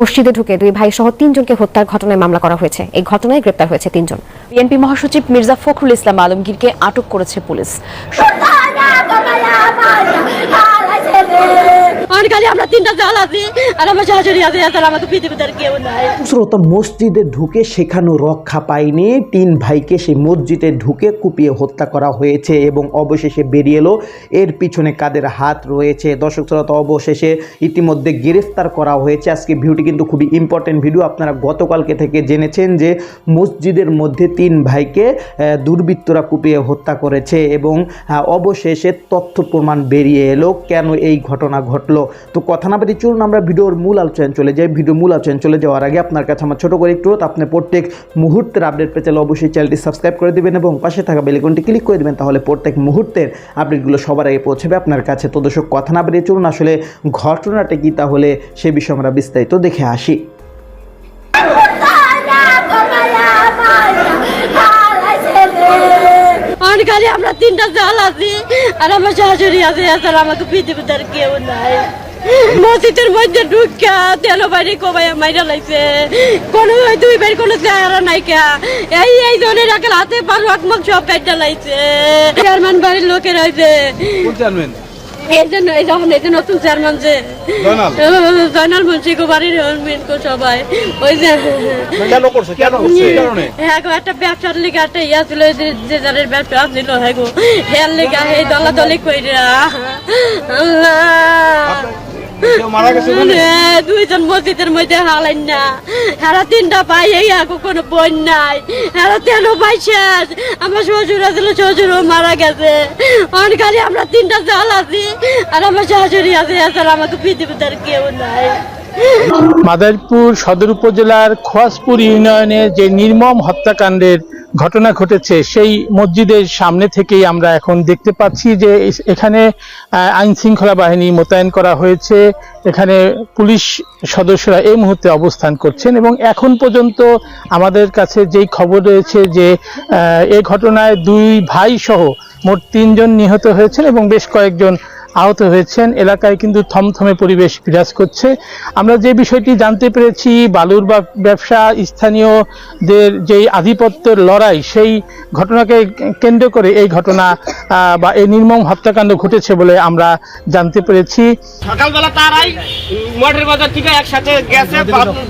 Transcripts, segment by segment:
মসজিদে ঢুকে দুই ভাই সহ তিনজনকে হত্যার ঘটনায় মামলা করা হয়েছে। এই ঘটনায় গ্রেপ্তার হয়েছে তিনজন। বিএনপি মহাসচিব মির্জা ফখরুল ইসলাম আলমগীরকে আটক করেছে পুলিশ। শ্রোতা মসজিদে ঢুকে সেখানেও রক্ষা পায়নি। তিন ভাইকে সেই মসজিদে ঢুকে কুপিয়ে হত্যা করা হয়েছে এবং অবশেষে বেরিয়ে এলো। এর পিছনে কাদের হাত রয়েছে? দর্শক শ্রোতা, অবশেষে ইতিমধ্যে গ্রেফতার করা হয়েছে। আজকে ভিডিওটি কিন্তু খুবই ইম্পর্টেন্ট ভিডিও আপনারা গতকালকে থেকে জেনেছেন যে মসজিদের মধ্যে তিন ভাইকে দুর্বৃত্তরা কুপিয়ে হত্যা করেছে এবং অবশেষে তথ্য প্রমাণ বেরিয়ে এলো। কেন এই ঘটনা ঘটলো? তো কথা না পেতে চলুন আমরা ভিডিওর মূল আলোচনায় চলে যাই। ভিডিও মূল আলোচনায় চলে যাওয়ার আগে আপনার কাছে আমার ছোটো করে একটু আপনি প্রত্যেক মুহূর্তের আপডেট পেতে অবশ্যই চ্যানেলটি সাবস্ক্রাইব করে দেবেন এবং পাশে থাকা বেলিকনটি ক্লিক করে দেবেন, তাহলে প্রত্যেক মুহূর্তের আপডেটগুলো সবার আগে পৌঁছবে আপনার কাছে। তো দর্শক, কথা না বেরিয়ে চলুন, আসলে ঘটনাটা কি তাহলে সে বিষয়ে আমরা বিস্তারিত দেখে আসি। আমরা তিনটা জাল আছি, আর আমার শাশুড়ি আছে আর আমাকে কেউ নাই। মসজিদের মধ্যে ঢুকা তেল বাইরে কবাই মাইরা লাইছে। কোনো দুই বাইর কোনো চেহারা নাই এই এই জনের একের হাতে পারু আকমক সব কাইটা লাইছে। চেয়ারম্যান বাড়ির লোকের হয়েছে চেয়ারম্যান এই জন্য এই যখন এই যে নতুন চেয়ারম্যান যে জয়নাল? মুন্সি গো বাড়ির মেন কো সবাই। ওই যে কেন করছে? কেন করছে? কারণে? হ্যাঁ গো একটা ব্যবসার লিগে একটা ইয়া ছিল যে যে যাদের ব্যবসা ছিল হ্যাঁ গো হেয়ার লিগে এই দলা দলি কইরা। আল্লাহ। দুইজন মসজিদের মধ্যে হালাইন না। হেরা তিনটা পাই এই আগো কোনো বোন নাই। হেরা তেল পাই শেষ। আমার শ্বশুর আছিল শ্বশুরও মারা গেছে। অনকালে আমরা তিনটা জাল আছি আর আমার শাশুড়ি আছে আর আমাকে পৃথিবীতে আর কেউ নাই। মাদারীপুর সদর উপজেলার খোয়াজপুর ইউনিয়নে যে নির্মম হত্যাকাণ্ডের ঘটনা ঘটেছে। সেই মসজিদের সামনে থেকেই আমরা এখন দেখতে পাচ্ছি যে এখানে আইন শৃঙ্খলা বাহিনী মোতায়েন করা হয়েছে। এখানে পুলিশ সদস্যরা এই মুহূর্তে অবস্থান করছেন এবং এখন পর্যন্ত আমাদের কাছে যেই খবর রয়েছে যে এ ঘটনায় দুই ভাই সহ মোট তিনজন নিহত হয়েছেন এবং বেশ কয়েকজন আহত হয়েছেন। এলাকায় কিন্তু থমথমে পরিবেশ বিরাজ করছে। আমরা যে বিষয়টি জানতে পেরেছি বালুর বা- ব্যবসা, স্থানীয়দের যেই আধিপত্যের লড়াই, সেই ঘটনাকে কেন্দ্র করে এই ঘটনা বা এই নির্মম হত্যাকাণ্ড ঘটেছে বলে আমরা জানতে পেরেছি। সকালবেলা তারাই মঠের বাজার থেকে একসাথে গেছে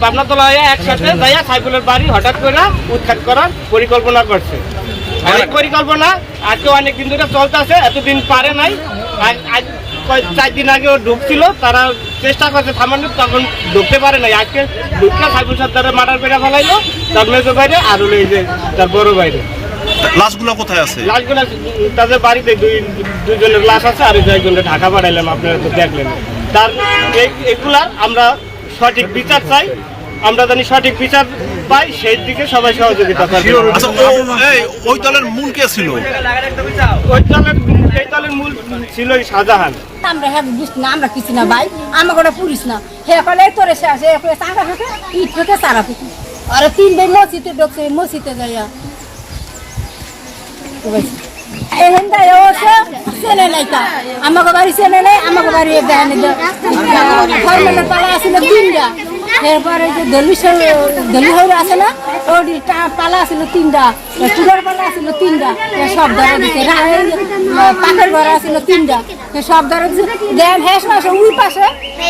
পাবনা তোলা হয়ে একসাথে যাইয়া সাইফুলের বাড়ি হঠাৎ করে উৎখাত করার পরিকল্পনা করছে। এই পরিকল্পনা আজকে অনেক দিন ধরে চলতেছে এতদিন পারে নাই। আজ- চার দিন আগে ও ঢুকছিল তারা চেষ্টা করছে থামানোর তখন ঢুকতে পারে নাই। আজকে ঢুকলে সাইফুল সর্দারের মার্ডার করে ফেলাইলো তার মেজো বাইরে আর হলো এই যে তার বড় বাইরে লাশগুলো কোথায় আছে? লাশগুলো তাদের বাড়িতে দুই দুজনের লাশ আছে আর একজনের ঢাকা পাঠাইলাম আপনারা তো দেখলেন। তার এগুলার আমরা সঠিক বিচার চাই। আমরা জানি সঠিক বিচার পাই সেই দিকে সবাই সহযোগিতা করবে আচ্ছা ওই দলের মূল কে ছিল? ওই দলের এই দলের মূল ছিল শাহজাহান। আমরা হ্যাঁ বুঝ না আমরা কিছু না ভাই। আমাকে ওটা পুলিশ না। হে কলে তোরে সে আসে একলে চাঁদা ফেকে ইট ফেকে সারা ফেকে আর তিন ভাই মসজিদে ঢুকছে মসজিদে যাইয়া। এহেন দায় ওসে চেনে নাই তা। আমাকে বাড়ি চেনে নাই আমাকে বাড়ি দেখানি তিনটা এরপরে যে দলি দলি হইরা আছে না? ওই পালা আসছিল তিনটা চুলার পালা আসছিল তিনটা সব ধরে আহ, পাখের ঘর আসছিল তিনটা সব ধরে দিছে। দেন হেস মাসে উই পাশে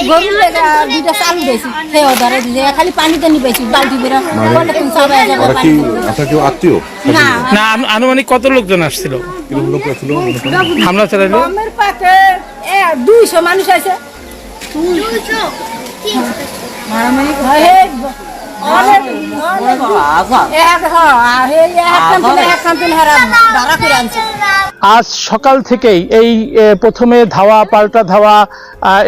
গরু লেগা দুইটা চালু দিয়েছি সেও ধরে দিছে। খালি পানিতে নিবেছি বালতি বেরা বলে তুমি সবাই যাবে পানি আত্মীয়? না। আনুমানিক কত লোকজন আসছিল? ছিল? হামলা চালাইলো? দুইশো মানুষ আছে। হে, আজ সকাল থেকেই এই প্রথমে ধাওয়া পাল্টা ধাওয়া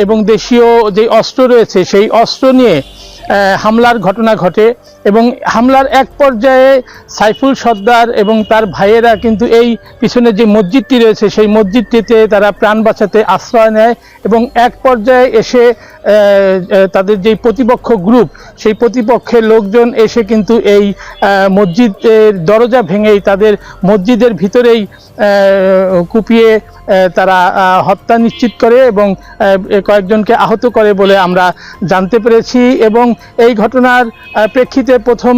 এবং দেশীয় যে অস্ত্র রয়েছে সেই অস্ত্র নিয়ে হামলার ঘটনা ঘটে এবং হামলার এক পর্যায়ে সাইফুল সর্দার এবং তার ভাইয়েরা কিন্তু এই পিছনে যে মসজিদটি রয়েছে, সেই মসজিদটিতে তারা প্রাণ বাঁচাতে আশ্রয় নেয় এবং এক পর্যায়ে এসে তাদের যেই প্রতিপক্ষ গ্রুপ, সেই প্রতিপক্ষের লোকজন এসে কিন্তু এই মসজিদের দরজা ভেঙেই তাদের মসজিদের ভিতরেই কুপিয়ে তারা হত্যা নিশ্চিত করে এবং কয়েকজনকে আহত করে বলে আমরা জানতে পেরেছি এবং এই ঘটনার প্রেক্ষিতে প্রথম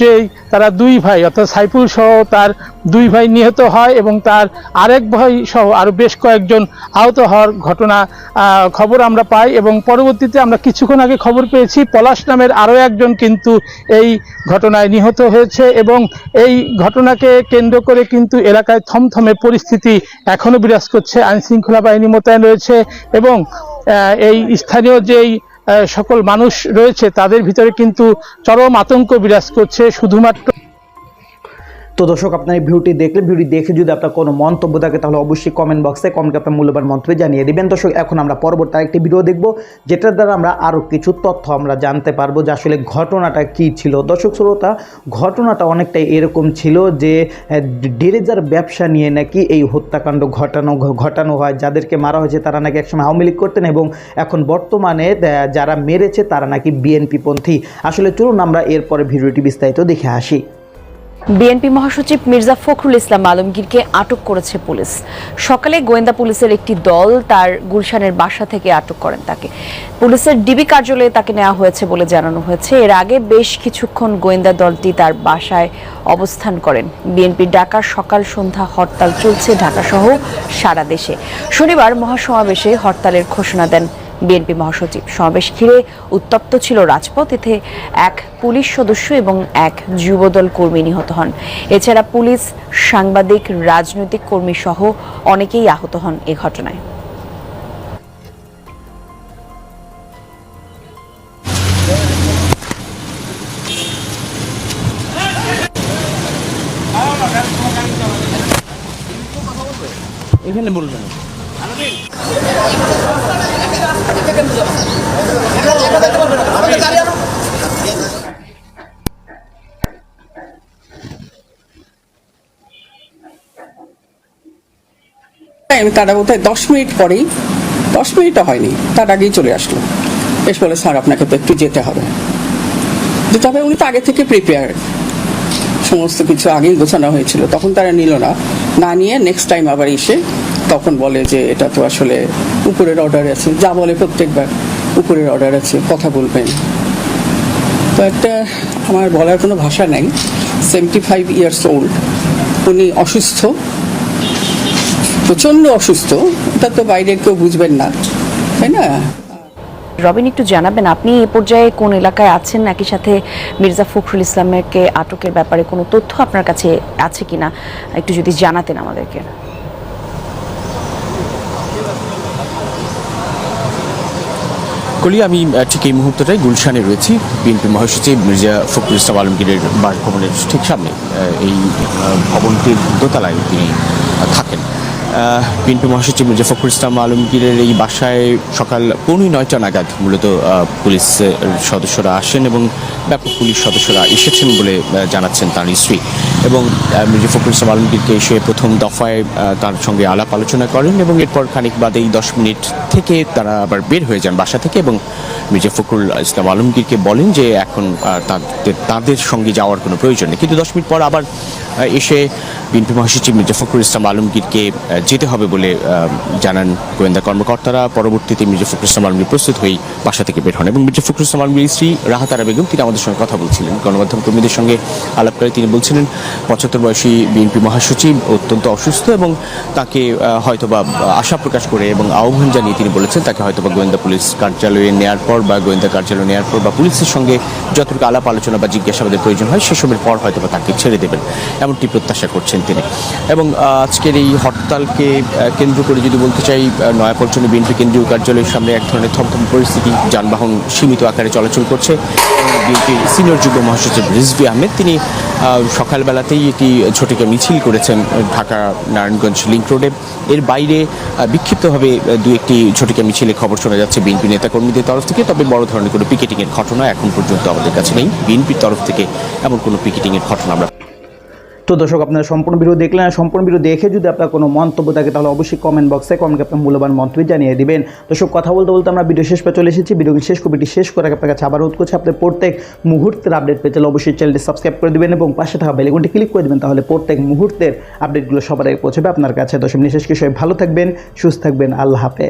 যেই তারা দুই ভাই, অর্থাৎ সাইফুল সহ তার দুই ভাই নিহত হয় এবং তার আরেক ভাই সহ আরও বেশ কয়েকজন আহত হওয়ার ঘটনা খবর আমরা পাই এবং পরবর্তীতে আমরা কিছুক্ষণ আগে খবর পেয়েছি, পলাশ নামের আরও একজন কিন্তু এই ঘটনায় নিহত হয়েছে এবং এই ঘটনাকে কেন্দ্র করে কিন্তু এলাকায় থমথমে পরিস্থিতি এখনও বিরাজ করছে, আইনশৃঙ্খলা বাহিনী মোতায়েন রয়েছে এবং এই স্থানীয় যেই সকল মানুষ রয়েছে তাদের ভিতরে কিন্তু চরম আতঙ্ক বিরাজ করছে শুধুমাত্র তো দর্শক, আপনার এই ভিডিওটি দেখলে ভিডিও দেখে যদি আপনার কোনো মন্তব্য থাকে, তাহলে অবশ্যই কমেন্ট বক্সে কমেন্ট আপনার মূল্যবান মন্তব্য জানিয়ে দিবেন। দর্শক, এখন আমরা পরবর্তী আরেকটি ভিডিও দেখব, যেটার দ্বারা আমরা আরও কিছু তথ্য আমরা জানতে পারব যে আসলে ঘটনাটা কি ছিল। দর্শক, শ্রোতা, ঘটনাটা অনেকটাই এরকম ছিল যে, ডেরেজার ব্যবসা নিয়ে নাকি এই হত্যাকাণ্ড ঘটানো ঘটানো হয়। যাদেরকে মারা হয়েছে, তারা নাকি একসময় আওয়ামী লীগ করতেন এবং এখন বর্তমানে যারা মেরেছে, তারা নাকি বিএনপি পন্থী। আসলে চলুন আমরা এরপরে ভিডিওটি বিস্তারিত দেখে আসি। বিএনপি মহাসচিব মির্জা ফখরুল ইসলাম আলমগীরকে আটক করেছে পুলিশ। সকালে গোয়েন্দা পুলিশের একটি দল তার গুলশানের বাসা থেকে আটক করেন তাকে। পুলিশের ডিবি কার্যালয়ে তাকে নেওয়া হয়েছে বলে জানানো হয়েছে। এর আগে বেশ কিছুক্ষণ গোয়েন্দা দলটি তার বাসায় অবস্থান করেন। বিএনপির ডাকা সকাল সন্ধ্যা হরতাল চলছে ঢাকা সহ সারা দেশে। শনিবার মহাসমাবেশে হরতালের ঘোষণা দেন বিএনপি মহাসচিব। সমাবেশ ঘিরে উত্তপ্ত ছিল রাজপথ। এতে এক পুলিশ সদস্য এবং এক যুবদল কর্মী নিহত হন। এছাড়া পুলিশ, সাংবাদিক, রাজনৈতিক কর্মী সহ অনেকেই আহত হন এ ঘটনায়। আমি তারা বোধহয় দশ মিনিট পরেই, দশ মিনিটও হয়নি, তার আগেই চলে আসলো। বেশ বলে, স্যার, আপনাকে তো একটু যেতে হবে। যেতে হবে উনি তো আগে থেকে প্রিপেয়ার সমস্ত কিছু আগেই গোছানো হয়েছিল, তখন তারা নিল না। না নিয়ে নেক্সট টাইম আবার এসে তখন বলে যে এটা তো আসলে উপরের অর্ডার আছে। যা বলে প্রত্যেকবার উপরের অর্ডার আছে, কথা বলবেন। তো একটা আমার বলার কোনো ভাষা নাই। সেভেন্টি ফাইভ ইয়ার্স ওল্ড উনি অসুস্থ। প্রচণ্ড অসুস্থ। এটা তো বাইরে কেউ বুঝবেন না। তাই না? রবিন, একটু জানাবেন, আপনি এ পর্যায়ে কোন এলাকায় আছেন নাকি সাথে মির্জা ফখরুল ইসলামকে আটকের ব্যাপারে কোনো তথ্য আপনার কাছে আছে কিনা? একটু যদি জানাতেন আমাদেরকে। কলি আমি ঠিক এই মুহূর্তটাই গুলশানে রয়েছি। বিএনপি মহাসচিব মির্জা ফখরুল ইসলাম আলমগীরের বাসভবনের ঠিক সামনে এই ভবনটির দোতলায় তিনি থাকেন। বিএনপি মহাসচিব মির্জা ফখরুল ইসলাম আলমগীরের এই বাসায় সকাল পৌনে নয়টা নাগাদ মূলত পুলিশের সদস্যরা আসেন এবং ব্যাপক পুলিশ সদস্যরা এসেছেন বলে জানাচ্ছেন তার স্ত্রী। এবং মির্জা ইসলাম আলমগীরকে এসে প্রথম দফায় তার সঙ্গে আলাপ আলোচনা করেন এবং এরপর খানিক বাদেই দশ মিনিট থেকে তারা আবার বের হয়ে যান বাসা থেকে এবং মির্জা ফখরুল ইসলাম আলমগীরকে বলেন যে এখন তাদের সঙ্গে যাওয়ার কোনো প্রয়োজন নেই। কিন্তু দশ মিনিট পর আবার এসে বিএনপি মহাসচিব মির্জা ফখরুল ইসলাম আলমগীরকে যেতে হবে বলে জানান গোয়েন্দা কর্মকর্তারা। পরবর্তীতে মির্জা ফখরুল ইসলাম আলমগীর প্রস্তুত হয়েই বাসা থেকে বের হন এবং মির্জা ফখরুল ইসলাম আলমগীর স্ত্রী রাহাতারা বেগম, তিনি আমাদের সঙ্গে কথা বলছিলেন। গণমাধ্যম কর্মীদের সঙ্গে আলাপ করে তিনি বলছিলেন, পঁচাত্তর বয়সী বিএনপি মহাসচিব অত্যন্ত অসুস্থ এবং তাকে হয়তোবা আশা প্রকাশ করে এবং আহ্বান জানিয়ে তিনি বলেছেন, তাকে হয়তোবা গোয়েন্দা পুলিশ কার্যালয়ে নেওয়ার পর বা গোয়েন্দা কার্যালয়ে নেওয়ার পর বা পুলিশের সঙ্গে যতটুকু আলাপ আলোচনা বা জিজ্ঞাসাবাদের প্রয়োজন হয়, সেসবের পর হয়তোবা তাকে ছেড়ে দেবেন, এমনটি প্রত্যাশা করছেন তিনি। এবং আজকের এই হরতালকে আহ, কেন্দ্র করে যদি বলতে চাই নয়াপল্টনে বিএনপি কেন্দ্রীয় কার্যালয়ের সামনে এক ধরনের থমথম পরিস্থিতি যানবাহন সীমিত আকারে চলাচল করছে। বিএনপি সিনিয়র যুগ্ম মহাসচিব রিজভি আহমেদ তিনি সকালবেলাতেই একটি ছোটিকে মিছিল করেছেন ঢাকা নারায়ণগঞ্জ লিংক রোডে। এর বাইরে বিক্ষিপ্তভাবে দু একটি ছোটিকা মিছিলে খবর শোনা যাচ্ছে বিএনপি নেতাকর্মীদের তরফ থেকে তবে বড় ধরনের কোনো পিকেটিংয়ের ঘটনা এখন পর্যন্ত আমাদের কাছে নেই। বিএনপির তরফ থেকে এমন কোনো পিকেটিংয়ের ঘটনা আমরা তো দর্শক, আপনারা সম্পূর্ণ ভিডিও দেখলেন আর সম্পূর্ণ ভিডিও দেখে যদি আপনার কোনো মন্তব্য থাকে, তাহলে অবশ্যই কমেন্ট বক্সে কমেন্ট আপনার মূল্যবান মন্তব্য জানিয়ে দিবেন। দর্শক, কথা বলতে বলতে আমরা ভিডিও শেষ পে চলে এসেছি। ভিডিওটি শেষ কপিটি শেষ করে আপনার কাছে আবার অনুরোধ করছি আপনার প্রত্যেক মুহূর্তের আপডেট পেতে অবশ্যই চ্যানেলটি সাবস্ক্রাইব করে দেবেন এবং পাশে থাকা বেলেগুনটি ক্লিক করে দিবেন, তাহলে প্রত্যেক মুহূর্তের আপডেটগুলো সবার আগে পৌঁছবে আপনার কাছে। দর্শক, নিঃশেষ সবাই ভালো থাকবেন, সুস্থ থাকবেন, আল্লাহ হাফেজ।